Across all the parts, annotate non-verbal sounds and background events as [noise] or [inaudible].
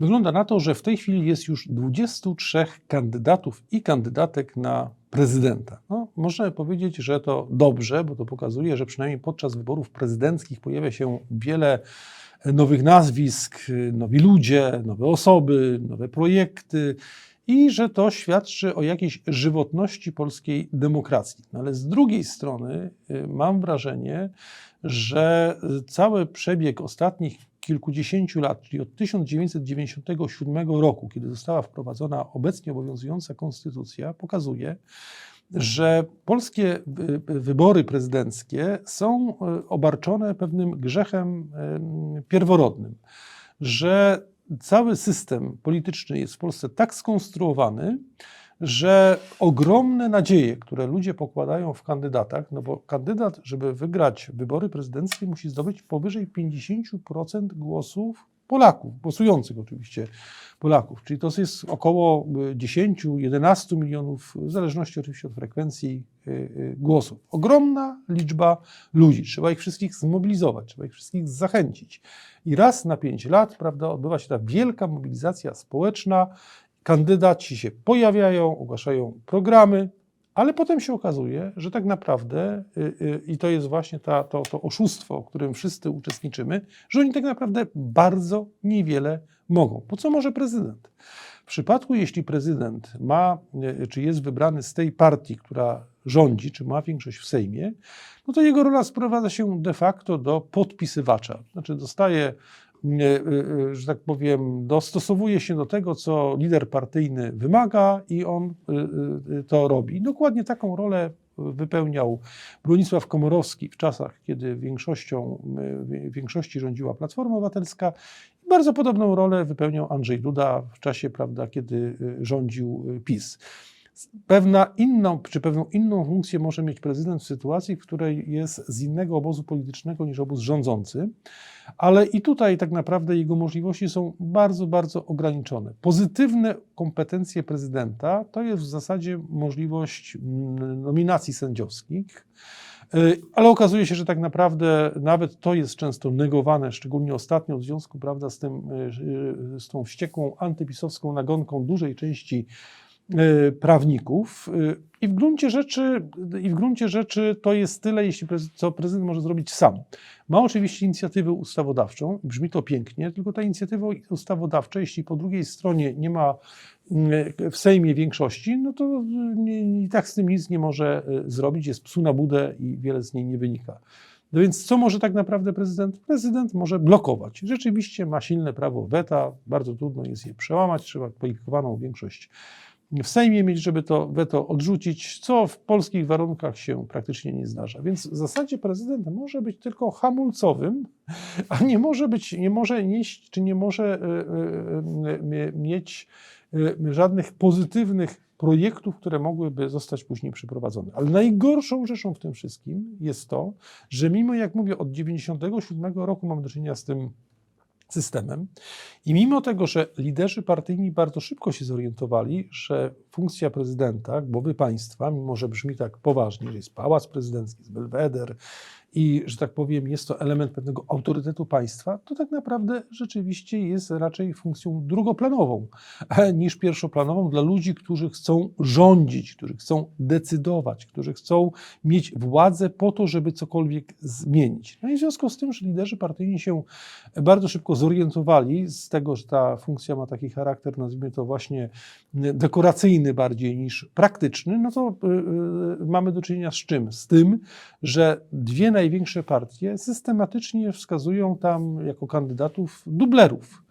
Wygląda na to, że w tej chwili jest już 23 kandydatów i kandydatek na prezydenta. No, można powiedzieć, że to dobrze, bo to pokazuje, że przynajmniej podczas wyborów prezydenckich pojawia się wiele nowych nazwisk, nowi ludzie, nowe osoby, nowe projekty i że to świadczy o jakiejś żywotności polskiej demokracji. No ale z drugiej strony y, mam wrażenie, że cały przebieg ostatnich kilkudziesięciu lat, czyli od 1997 roku, kiedy została wprowadzona obecnie obowiązująca konstytucja, pokazuje, że polskie wy- wybory prezydenckie są y, obarczone pewnym grzechem pierworodnym, że cały system polityczny jest w Polsce tak skonstruowany, że ogromne nadzieje, które ludzie pokładają w kandydatach, no bo kandydat, żeby wygrać wybory prezydenckie, musi zdobyć powyżej 50% głosów Polaków, głosujących oczywiście Polaków, czyli to jest około 10-11 milionów, w zależności oczywiście od frekwencji y, y, głosów. Ogromna liczba ludzi, trzeba ich wszystkich zmobilizować, trzeba ich wszystkich zachęcić. I raz na pięć lat, prawda, odbywa się ta wielka mobilizacja społeczna, kandydaci się pojawiają, ogłaszają programy, ale potem się okazuje, że tak naprawdę, y, y, i to jest właśnie ta, to, to oszustwo, w którym wszyscy uczestniczymy, że oni tak naprawdę bardzo niewiele mogą. Po co może prezydent? W przypadku, jeśli prezydent ma, y, czy jest wybrany z tej partii, która rządzi, czy ma większość w Sejmie, no to jego rola sprowadza się de facto do podpisywacza. Znaczy dostaje że tak powiem, dostosowuje się do tego, co lider partyjny wymaga i on y, to robi. Dokładnie taką rolę wypełniał Bronisław Komorowski w czasach, kiedy większością, większości rządziła Platforma Obywatelska. Bardzo podobną rolę wypełniał Andrzej Duda w czasie, prawda, kiedy rządził PiS. Pewna inną, czy pewną inną funkcję może mieć prezydent w sytuacji, w której jest z innego obozu politycznego niż obóz rządzący, ale i tutaj tak naprawdę jego możliwości są bardzo, bardzo ograniczone. Pozytywne kompetencje prezydenta to jest w zasadzie możliwość mm, nominacji sędziowskich. Y, Ale okazuje się, że tak naprawdę nawet to jest często negowane, szczególnie ostatnio w związku prawda, z, tym, y, y, z tą wściekłą antypisowską nagonką dużej części prawników. Y, I w gruncie rzeczy, i w gruncie rzeczy to jest tyle, jeśli co prezydent może zrobić sam. Ma oczywiście inicjatywę ustawodawczą, brzmi to pięknie, tylko ta inicjatywa ustawodawcza, jeśli po drugiej stronie nie ma y, w Sejmie większości, no to y, i tak z tym nic nie może y, zrobić, jest psu na budę i wiele z niej nie wynika. No więc co może tak naprawdę prezydent? Prezydent może blokować. Rzeczywiście ma silne prawo weta, bardzo trudno jest je przełamać, trzeba kwalifikowaną większość w Sejmie mieć, żeby to weto odrzucić, co w polskich warunkach się praktycznie nie zdarza. Więc w zasadzie prezydent może być tylko hamulcowym, [laughs] a nie może być, nie może nieść, czy nie może e, e, e, mie- mieć żadnych pozytywnych projektów, które mogłyby zostać później przeprowadzone. Ale najgorszą rzeczą w tym wszystkim jest to, że mimo, jak mówię, od 97 roku mamy do czynienia z tym systemem. I mimo tego, że liderzy partyjni bardzo szybko się zorientowali, że funkcja prezydenta, głowy państwa, mimo że brzmi tak poważnie, że jest pałac prezydencki, jest belweder i, że tak powiem, jest to element pewnego autorytetu państwa, to tak naprawdę rzeczywiście jest raczej funkcją drugoplanową e, niż pierwszoplanową dla ludzi, którzy chcą rządzić, którzy chcą decydować, którzy chcą mieć władzę po to, żeby cokolwiek zmienić. No i w związku z tym, że liderzy partyjni się bardzo szybko zorientowali z tego, że ta funkcja ma taki charakter, nazwijmy to właśnie dekoracyjny bardziej niż praktyczny, no to y, y, mamy do czynienia z czym? Z tym, że dwie największe partie systematycznie wskazują tam jako kandydatów dublerów.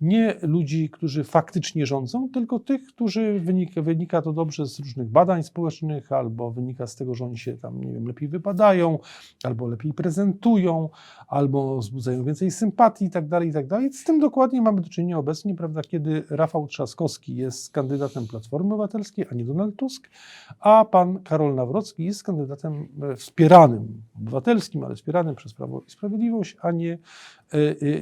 Nie ludzi, którzy faktycznie rządzą, tylko tych, którzy wynika, wynika to dobrze z różnych badań społecznych, albo wynika z tego, że oni się tam, nie wiem, lepiej wypadają, albo lepiej prezentują, albo wzbudzają więcej sympatii i tak dalej, i tak. Z tym dokładnie mamy do czynienia obecnie, prawda, kiedy Rafał Trzaskowski jest kandydatem Platformy Obywatelskiej, a nie Donald Tusk, a pan Karol Nawrocki jest kandydatem e, wspieranym, obywatelskim, ale wspieranym przez Prawo i Sprawiedliwość, a nie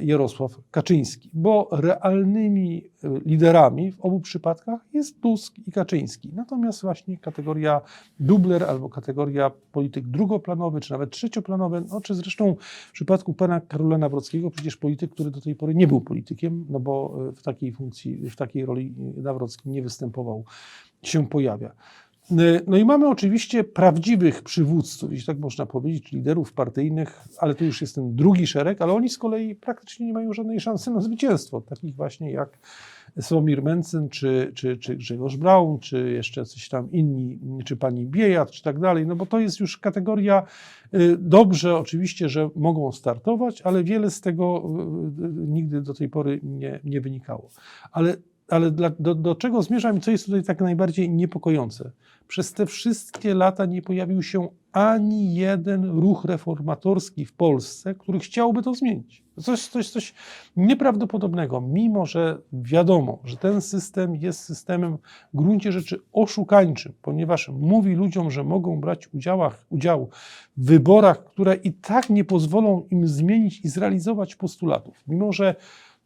Jarosław Kaczyński, bo realnymi y, liderami w obu przypadkach jest Tusk i Kaczyński. Natomiast właśnie kategoria dubler albo kategoria polityk drugoplanowy, czy nawet trzecioplanowy, no, czy zresztą w przypadku pana Karola Nawrockiego przecież polityk, który do tej pory nie był politykiem, no bo w takiej funkcji, w takiej roli Nawrocki nie występował, się pojawia. No i mamy oczywiście prawdziwych przywódców, jeśli tak można powiedzieć, liderów partyjnych, ale to już jest ten drugi szereg, ale oni z kolei praktycznie nie mają żadnej szansy na zwycięstwo, takich właśnie jak Sławomir Mencen, czy, czy, czy Grzegorz Braun, czy jeszcze coś tam inni, czy pani Biejat, czy tak dalej, no bo to jest już kategoria, y, dobrze oczywiście, że mogą startować, ale wiele z tego y, y, nigdy do tej pory nie, nie wynikało. Ale ale dla, do, do czego zmierzam i co jest tutaj tak najbardziej niepokojące? Przez te wszystkie lata nie pojawił się ani jeden ruch reformatorski w Polsce, który chciałby to zmienić. Coś, coś, coś nieprawdopodobnego, mimo że wiadomo, że ten system jest systemem w gruncie rzeczy oszukańczym, ponieważ mówi ludziom, że mogą brać udziałach, udział w wyborach, które i tak nie pozwolą im zmienić i zrealizować postulatów. Mimo że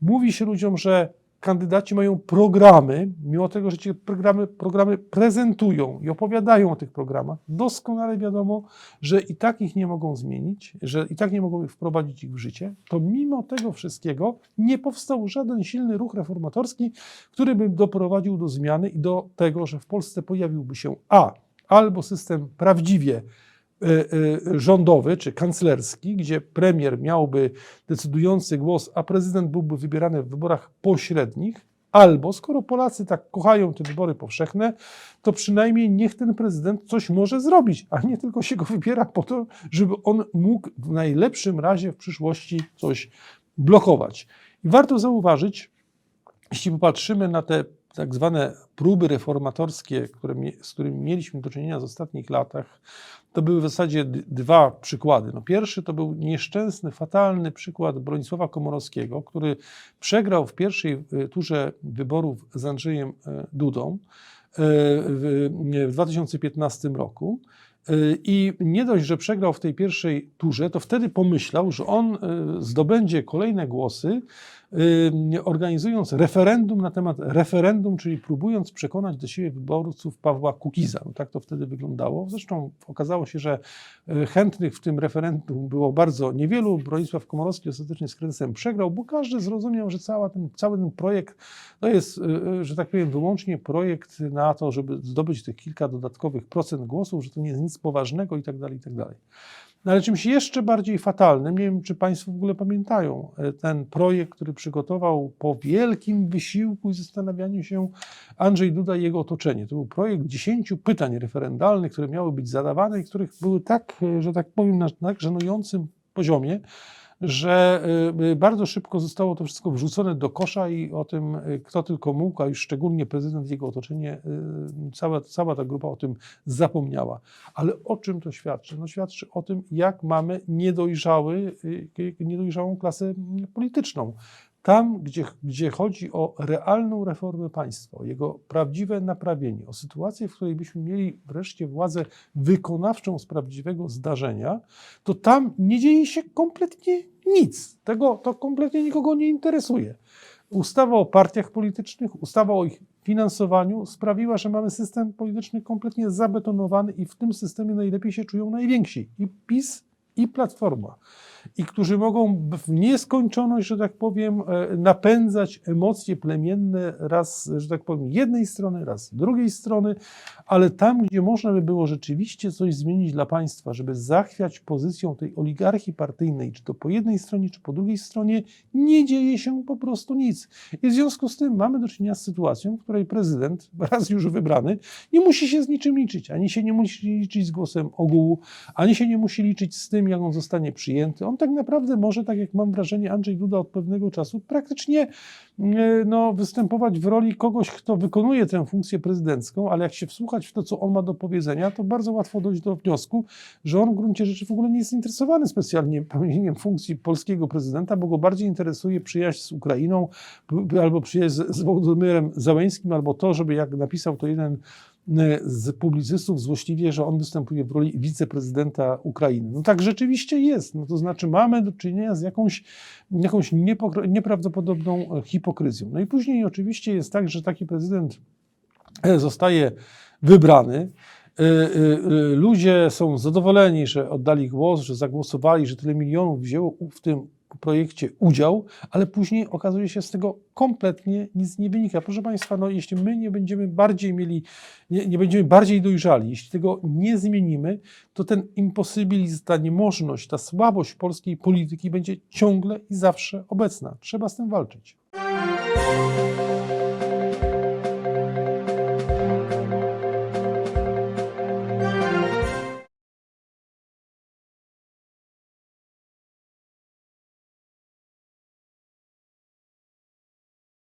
mówi się ludziom, że kandydaci mają programy, mimo tego, że ci programy, programy prezentują i opowiadają o tych programach, doskonale wiadomo, że i tak ich nie mogą zmienić, że i tak nie mogą wprowadzić ich w życie, to mimo tego wszystkiego nie powstał żaden silny ruch reformatorski, który by doprowadził do zmiany i do tego, że w Polsce pojawiłby się A albo system prawdziwie rządowy czy kanclerski, gdzie premier miałby decydujący głos, a prezydent byłby wybierany w wyborach pośrednich, albo skoro Polacy tak kochają te wybory powszechne, to przynajmniej niech ten prezydent coś może zrobić, a nie tylko się go wybiera po to, żeby on mógł w najlepszym razie w przyszłości coś blokować. I warto zauważyć, jeśli popatrzymy na te tak zwane próby reformatorskie, które, z którymi mieliśmy do czynienia w ostatnich latach, to były w zasadzie dwa przykłady. No pierwszy to był nieszczęsny, fatalny przykład Bronisława Komorowskiego, który przegrał w pierwszej y, turze wyborów z Andrzejem e, Dudą e, w 2015 roku. E, I nie dość, że przegrał w tej pierwszej turze, to wtedy pomyślał, że on zdobędzie kolejne głosy organizując referendum na temat referendum, czyli próbując przekonać do siebie wyborców Pawła Kukiza. No tak to wtedy wyglądało. Zresztą okazało się, że e, chętnych w tym referendum było bardzo niewielu. Bronisław Komorowski ostatecznie z kryzysem przegrał, bo każdy zrozumiał, że cały ten, cały ten projekt to jest, e, e, że tak powiem, wyłącznie projekt na to, żeby zdobyć tych kilka dodatkowych procent głosów, że to nie jest nic poważnego i tak dalej, i tak. No ale czymś jeszcze bardziej fatalnym, nie wiem czy Państwo w ogóle pamiętają, e, ten projekt, który przygotował po wielkim wysiłku i zastanawianiu się Andrzej Duda i jego otoczenie. To był projekt dziesięciu pytań referendalnych, które miały być zadawane i których były tak, e, że tak powiem, na tak żenującym poziomie, że y, y, bardzo szybko zostało to wszystko wrzucone do kosza i o tym, y, kto tylko mógł, a już szczególnie prezydent jego otoczenie, cała, cała ta grupa o tym zapomniała. Ale o czym to świadczy? No świadczy o tym, jak mamy niedojrzały, niedojrzałą klasę polityczną. Tam, gdzie, gdzie chodzi o realną reformę państwa, o jego prawdziwe naprawienie, o sytuację, w której byśmy mieli wreszcie władzę wykonawczą z prawdziwego zdarzenia, to tam nie dzieje się kompletnie nic. Tego to kompletnie nikogo nie interesuje. Ustawa o partiach politycznych, ustawa o ich finansowaniu sprawiła, że mamy system polityczny kompletnie zabetonowany i w tym systemie najlepiej się czują najwięksi i PiS, i Platforma i którzy mogą w nieskończoność, że tak powiem, e, napędzać emocje plemienne raz, że tak powiem, jednej strony, raz drugiej strony, ale tam, gdzie można by było rzeczywiście coś zmienić dla państwa, żeby zachwiać pozycją tej oligarchii partyjnej, czy to po jednej stronie, czy po drugiej stronie, nie dzieje się po prostu nic. I w związku z tym mamy do czynienia z sytuacją, w której prezydent, [laughs] raz już wybrany, nie musi się z niczym liczyć. Ani się nie musi liczyć z głosem ogółu, ani się nie musi liczyć z tym, jak on zostanie przyjęty. On tak naprawdę może, tak jak mam wrażenie, Andrzej Duda od pewnego czasu praktycznie e, no, występować w roli kogoś, kto wykonuje tę funkcję prezydencką, ale jak się wsłuchać w to, co on ma do powiedzenia, to bardzo łatwo dojść do wniosku, że on w gruncie rzeczy w ogóle nie jest zainteresowany specjalnie pełnieniem funkcji polskiego prezydenta, bo go bardziej interesuje przyjaźń z Ukrainą albo przyjaźń z, z Wołodymyrem Załęskim, albo to, żeby jak napisał to jeden z publicystów złośliwie, że on występuje w roli wiceprezydenta Ukrainy. No tak rzeczywiście jest. No to znaczy mamy do czynienia z jakąś, jakąś nieprawdopodobną e, hipokryzją. No i później oczywiście jest tak, że taki prezydent e, zostaje wybrany. E, e, e, Ludzie są zadowoleni, że oddali głos, że zagłosowali, że tyle milionów wzięło w tym projekcie udział, ale później okazuje się z tego kompletnie nic nie wynika. Proszę Państwa, no jeśli my nie będziemy bardziej mieli, nie, nie będziemy bardziej dojrzali, jeśli tego nie zmienimy, to ten imposybilizm, ta niemożność, ta słabość polskiej polityki będzie ciągle i zawsze obecna. Trzeba z tym walczyć.